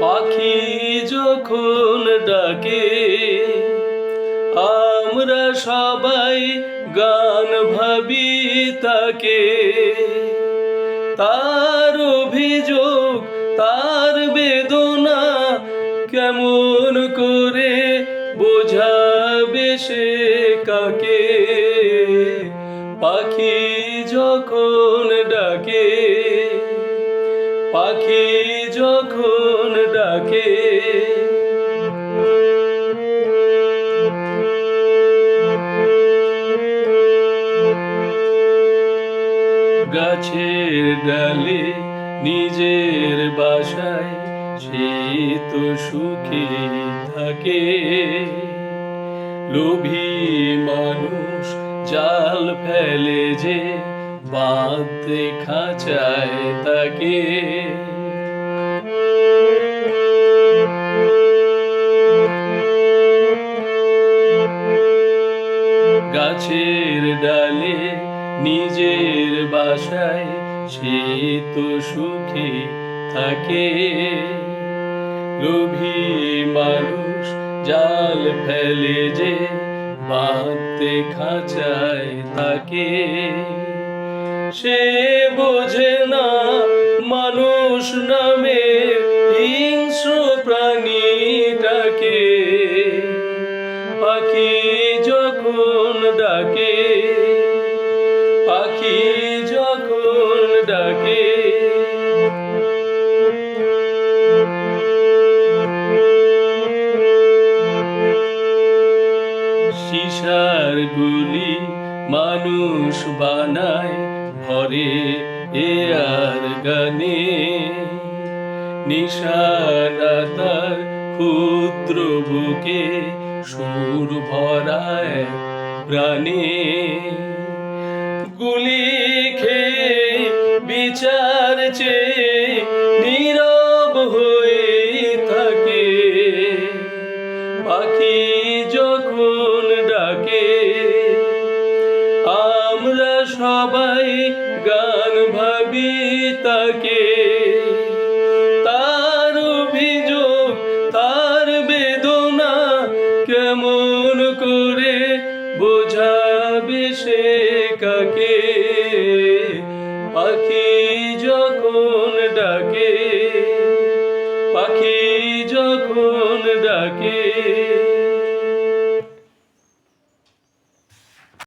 পাখি যখন ডাকে, আমরা সবাই গান ভাবি তাকে। তার অভিযোগ, তার বেদনা কেমন করে বোঝাবে সে? পাখি যখন ডাকে, পাখি যখন ডাকে, গাছের ডালে নিজের বাসায় সে তো সুখে থাকে। লোভী মানুষ জাল ফেলে যে বাঁধতে খাঁচায় তাকে। গাছের ডালে নিজের বাসায় সে তো সুখে থাকে। লোভী মানুষ জাল ফেলে যে বাঁধতে যায় তাকে, সে বোঝে না মানুষ নামে হিংস্র প্রাণীটাকে। পাখি যখন ডাকে, পাখি যখন ডাকে সিসার গুলি মানুষ বানায়, ভরে এ আর গানে। নিশানা তার ক্ষুদ্র বুকে সুর ভরায় প্রাণে। গুলি খেয়ে বিচার চেয়ে নীরব হয়ে থাকে। পাখি যখন আমরা সবাই গান ভাবি তাকে তার অভিযোগ, তার বেদনা কেমন করে বোঝাবে সে কাকে? পাখি যখন ডাকে, পাখি যখন ডাকে